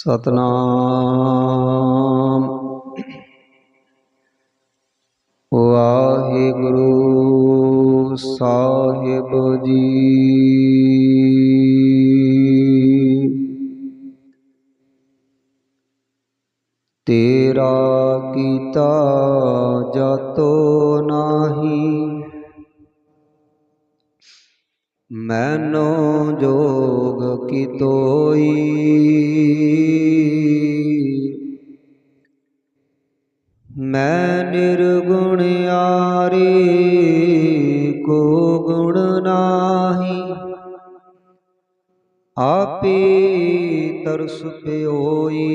ਸਤਨਾਮ। ਵਾਹਿਗੁਰੂ ਸਾਹਿਬ ਜੀ। ਤੇਰਾ ਕੀਤਾ ਜਾਤੋ ਨਾਹੀ ਮੈਨੋ ਜੋਗ ਕੀ ਤੋਈ। ਮੈਂ ਨਿਰਗੁਣ ਆਰੇ ਕੋ ਗੁਣ ਨਾਹੀ। ਆਪੇ ਤਰਸ ਪਿਓਈ।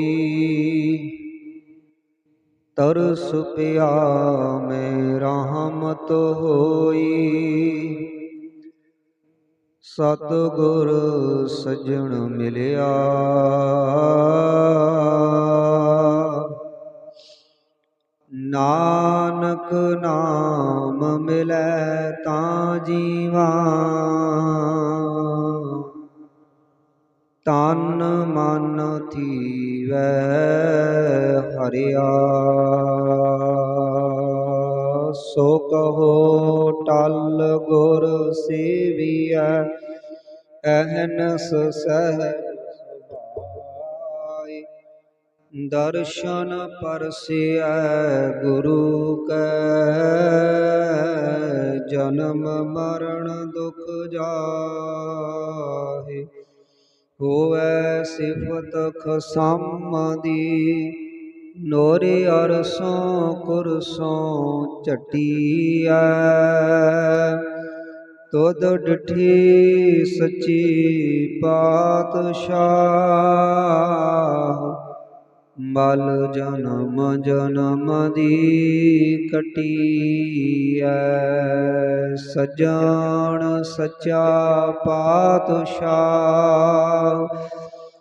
ਤਰਸ ਪਿਆ ਮੈਂ ਰਹਿਮਤ ਹੋਈ। ਸਤਿਗੁਰ ਸਜਣ ਮਿਲਿਆ। ਨਾਨਕ ਨਾਮ ਮਿਲੈ ਤਾਂ ਜੀਵਾ। ਤਨ ਮਨ ਥੀਵੈ ਹਰਿਆ। ਸੋ ਕਹੋ, ਟਲ ਗੁਰ ਸੇਵੀਐ ਅਹਨਸ ਸਹਿ ਦਰਸ਼ਨ ਪਰਸਿਐ ਗੁਰੂ ਕੈ, ਜਨਮ ਮਰਨ ਦੁਖ ਜਾਹੇ। ਹੋਵੈ ਸਿਫਤ ਖਸਮ ਦੀ ਨੋਰੇ ਅਰਸੋਂ ਕੁਰਸੋਂ ਝਟੀਐ। ਤੁਧ ਡਿਠੀ ਸੱਚੀ ਪਾਤਸ਼ਾਹ। ਮਲ ਜਨਮ ਜਨਮ ਦੀ ਕਟੀਐ। ਸਜਣ ਸੱਚਾ ਪਾਤਸ਼ਾਹ।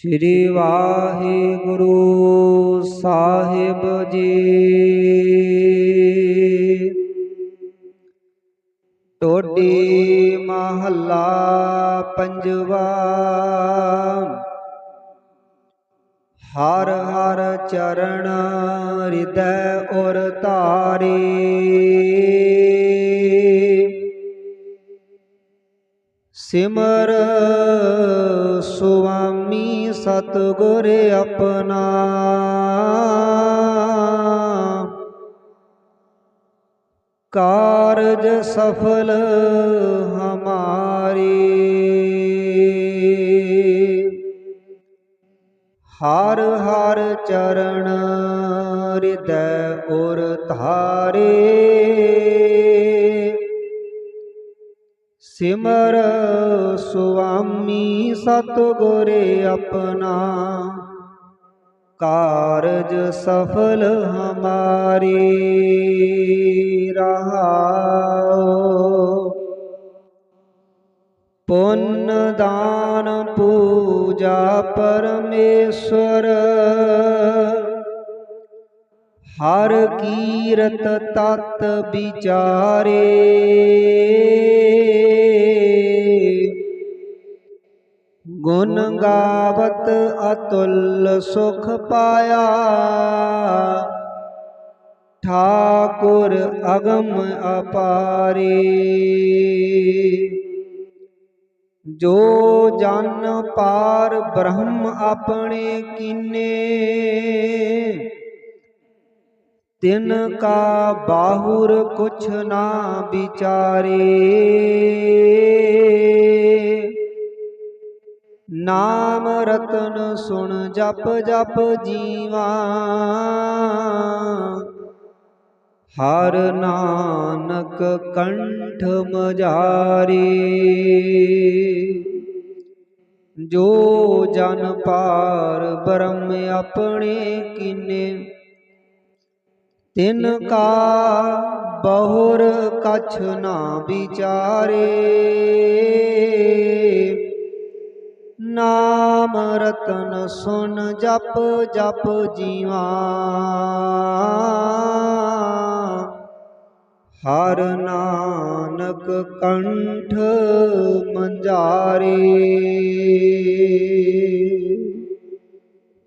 ਸ੍ਰੀ ਵਾਹਿਗੁਰੂ ਸਾਹਿਬ ਜੀ। ਟੋਡੀ ਮਹੱਲਾ ਪੰਜਵਾ। ਹਰ ਹਰ ਚਰਨ ਹਿਰਦੈ ਔਰ ਧਾਰੇ। ਸਿਮਰ ਸਤਿਗੁਰ ਆਪਣਾ। ਕਾਰਜ ਸਫਲ ਹਮਾਰੀ। ਹਰ ਹਰ ਚਰਨ ਹਿਰਦੈ ਔਰ ਧਾਰੇ। ਸਿਮਰ ਸੁਆਮੀ ਸਤਗੁਰੇ ਆਪਣਾ। ਕਾਰਜ ਸਫਲ ਹਮਾਰੀ, ਰਹਾਓ। ਪੁੰਨ ਦਾਨ ਪੂਜਾ ਪਰਮੇਸ਼ਵਰ, ਹਰ ਕੀਰਤ ਤਤ ਵਿਚਾਰੇ। ਗੁਣ ਗਾਵਤ ਅਤੁਲ ਸੁਖ ਪਾਇਆ। ਠਾਕੁਰ ਅਗਮ ਅਪਾਰੀ। ਜੋ ਜਨ ਪਾਰ ਬ੍ਰਹਮ ਆਪਣੇ ਕੀਨੇ, ਤਿਨ ਕਾ ਬਾਹੁਰ ਕੁਛ ਨਾ ਵਿਚਾਰੇ। ਨਾਮ ਰਤਨ ਸੁਣ ਜਪ ਜਪ ਜੀਵਾ। ਹਰ ਨਾਨਕ ਕੰਠ ਮਜਾਰੀ। ਜੋ ਜਨ ਪਾਰ ਬ੍ਰਹਮ ਆਪਣੇ ਕੀਨੇ, ਤਿਨ ਕਾ ਬਹੁਰ ਕਛ ਨਾ ਵਿਚਾਰੇ। ਨਾਮ ਰਤਨ ਸੁਨ ਜਪ ਜਪ ਜੀਵਾ। ਹਰ ਨਾਨਕ ਕੰਠ ਮੰਜਾਰੇ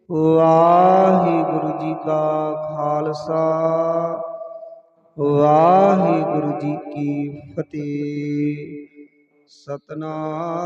ਵਾਹਿਗੁਰੂ ਜੀ ਕਾ ਖਾਲਸਾ ਵਾਹਿਗੁਰੂ ਜੀ ਕੀ ਫਤਿਹ। ਸਤਨਾਮ।